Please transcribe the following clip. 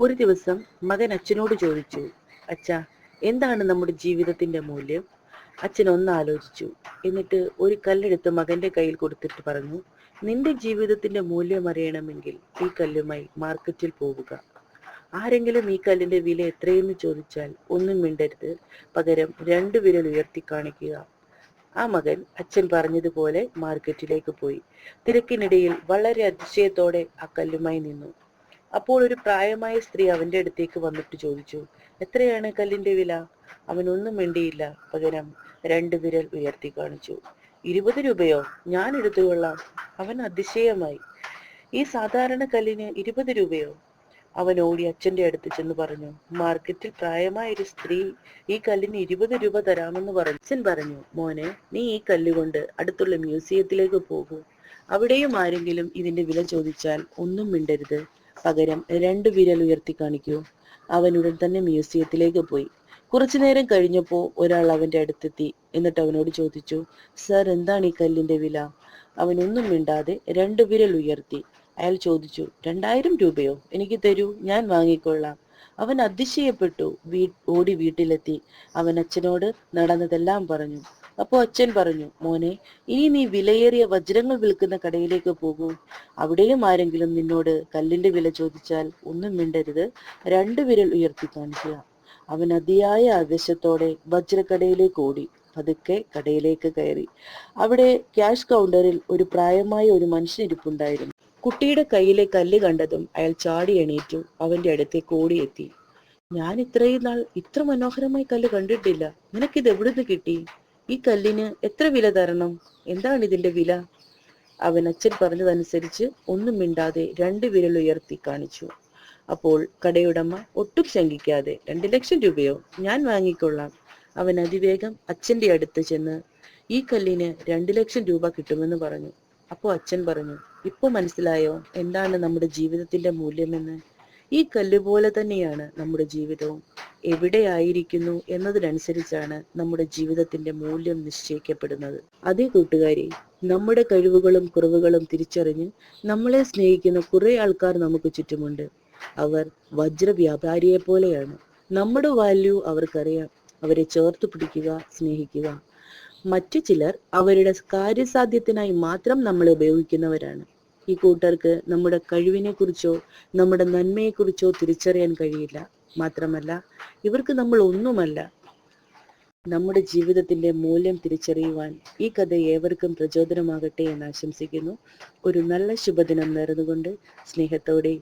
ഒരു ദിവസം മകൻ അച്ഛനോട് ചോദിച്ചു അച്ഛ എന്താണ് നമ്മുടെ ജീവിതത്തിന്റെ മൂല്യം? അച്ഛൻ ഒന്ന് ആലോചിച്ചു. എന്നിട്ട് ഒരു കല്ലെടുത്ത് മകന്റെ കയ്യിൽ കൊടുത്തിട്ട് പറഞ്ഞു നിന്റെ ജീവിതത്തിന്റെ മൂല്യം അറിയണമെങ്കിൽ ഈ കല്ലുമായി മാർക്കറ്റിൽ പോവുക. ആരെങ്കിലും ഈ കല്ലിന്റെ വില എത്രയെന്ന് ചോദിച്ചാൽ ഒന്നും മിണ്ടരുത്. പകരം രണ്ടു വിരൽ ഉയർത്തി കാണിക്കുക. ആ മകൻ അച്ഛൻ പറഞ്ഞതുപോലെ മാർക്കറ്റിലേക്ക് പോയി. തിരക്കിനിടയിൽ വളരെ അതിശയത്തോടെ ആ കല്ലുമായി നിന്നു. അപ്പോൾ ഒരു പ്രായമായ സ്ത്രീ അവന്റെ അടുത്തേക്ക് വന്നിട്ട് ചോദിച്ചു എത്രയാണ് കല്ലിന്റെ വില? അവൻ ഒന്നും മിണ്ടിയില്ല പകരം രണ്ട് വിരൽ ഉയർത്തി കാണിച്ചു. ഇരുപത് രൂപയോ? ഞാൻ എടുത്തുകൊള്ളാം അവൻ അതിശയമായി. ഈ സാധാരണ കല്ലിന് ഇരുപത് രൂപയോ? അവൻ ഓടി അച്ഛന്റെ അടുത്ത് ചെന്ന് പറഞ്ഞു മാർക്കറ്റിൽ പ്രായമായ ഒരു സ്ത്രീ ഈ കല്ലിന് ഇരുപത് രൂപ തരാമെന്ന് പറഞ്ഞു അച്ഛൻ പറഞ്ഞു മോനെ നീ ഈ കല്ലുകൊണ്ട് അടുത്തുള്ള മ്യൂസിയത്തിലേക്ക് പോകൂ. അവിടെയും ആരെങ്കിലും ഇതിന്റെ വില ചോദിച്ചാൽ ഒന്നും മിണ്ടരുത്. പകരം രണ്ട് വിരൽ ഉയർത്തി കാണിക്കൂ. അവൻ ഉടൻ തന്നെ മ്യൂസിയത്തിലേക്ക് പോയി. കുറച്ചു നേരം കഴിഞ്ഞപ്പോൾ ഒരാൾ അവന്റെ അടുത്തെത്തി. എന്നിട്ട് അവനോട് ചോദിച്ചു സർ എന്താണ് ഈ കല്ലിന്റെ വില? അവൻ ഒന്നും മിണ്ടാതെ രണ്ട് വിരൽ ഉയർത്തി. അയാൾ ചോദിച്ചു രണ്ടായിരം രൂപയോ? എനിക്ക് തരൂ ഞാൻ വാങ്ങിക്കൊള്ളാം. അവൻ അതിശയപ്പെട്ടു വീ ഓടി വീട്ടിലെത്തി. അവൻ അച്ഛനോട് നടന്നതെല്ലാം പറഞ്ഞു. അപ്പോ അച്ഛൻ പറഞ്ഞു മോനെ ഇനി നീ വിലയേറിയ വജ്രങ്ങൾ വിൽക്കുന്ന കടയിലേക്ക് പോകൂ. അവിടെയും ആരെങ്കിലും നിന്നോട് കല്ലിന്റെ വില ചോദിച്ചാൽ ഒന്നും മിണ്ടരുത്. രണ്ടു വിരൽ ഉയർത്തി കാണിക്കുക. അവൻ അതിയായ ആവേശത്തോടെ വജ്രക്കടയിലേക്ക് ഓടി. പതുക്കെ കടയിലേക്ക് കയറി. അവിടെ ക്യാഷ് കൗണ്ടറിൽ ഒരു പ്രായമായ ഒരു മനുഷ്യൻ ഇരിപ്പുണ്ടായിരുന്നു. കുട്ടിയുടെ കയ്യിലെ കല്ല് കണ്ടതും അയാൾ ചാടി എണീറ്റു. അവന്റെ അടുത്തേക്ക് ഓടിയെത്തി. ഞാൻ ഇത്രയും നാൾ ഇത്ര മനോഹരമായി കല്ല് കണ്ടിട്ടില്ല. നിനക്കിത് എവിടുന്ന് കിട്ടി? ഈ കല്ലിന് എത്ര വില തരണം? എന്താണ് ഇതിന്റെ വില? അവൻ അച്ഛൻ പറഞ്ഞതനുസരിച്ച് ഒന്നും മിണ്ടാതെ രണ്ട് വിരൽ ഉയർത്തി കാണിച്ചു. അപ്പോൾ കടയുടമ ഒട്ടും ശങ്കിക്കാതെ രണ്ട് ലക്ഷം രൂപയോ? ഞാൻ വാങ്ങിക്കൊള്ളാം. അവൻ അതിവേഗം അച്ഛന്റെ അടുത്ത് ചെന്ന് ഈ കല്ലിന് രണ്ട് ലക്ഷം രൂപ കിട്ടുമെന്ന് പറഞ്ഞു. അപ്പോൾ അച്ഛൻ പറഞ്ഞു ഇപ്പൊ മനസ്സിലായോ? എന്താണ് നമ്മുടെ ജീവിതത്തിന്റെ മൂല്യമെന്ന്? ഈ കല്ല് പോലെ തന്നെയാണ് നമ്മുടെ ജീവിതവും. എവിടെയായിരിക്കുന്നു എന്നതിനനുസരിച്ചാണ് നമ്മുടെ ജീവിതത്തിന്റെ മൂല്യം നിശ്ചയിക്കപ്പെടുന്നത്. അതേ കൂട്ടുകാരി നമ്മുടെ കഴിവുകളും കുറവുകളും തിരിച്ചറിഞ്ഞ് നമ്മളെ സ്നേഹിക്കുന്ന കുറെ ആൾക്കാർ നമുക്ക് ചുറ്റുമുണ്ട്. അവർ വജ്ര വ്യാപാരിയെ പോലെയാണ് നമ്മുടെ വാല്യൂ അവർക്കറിയാം. അവരെ ചേർത്ത് പിടിക്കുക സ്നേഹിക്കുക. മറ്റു ചിലർ അവരുടെ കാര്യസാധ്യത്തിനായി മാത്രം നമ്മളെ ഉപയോഗിക്കുന്നവരാണ്. ഈ കൂട്ടർക്ക് നമ്മുടെ കഴിവിനെ കുറിച്ചോ നമ്മുടെ നന്മയെക്കുറിച്ചോ തിരിച്ചറിയാൻ കഴിയില്ല. മാത്രമല്ല ഇവർക്ക് നമ്മൾ ഒന്നുമല്ല. നമ്മുടെ ജീവിതത്തിന്റെ മൂല്യം തിരിച്ചറിയുവാൻ ഈ കഥ ഏവർക്കും പ്രചോദനമാകട്ടെ എന്ന് ആശംസിക്കുന്നു. ഒരു നല്ല ശുഭദിനം നേർന്നുകൊണ്ട് സ്നേഹത്തോടെ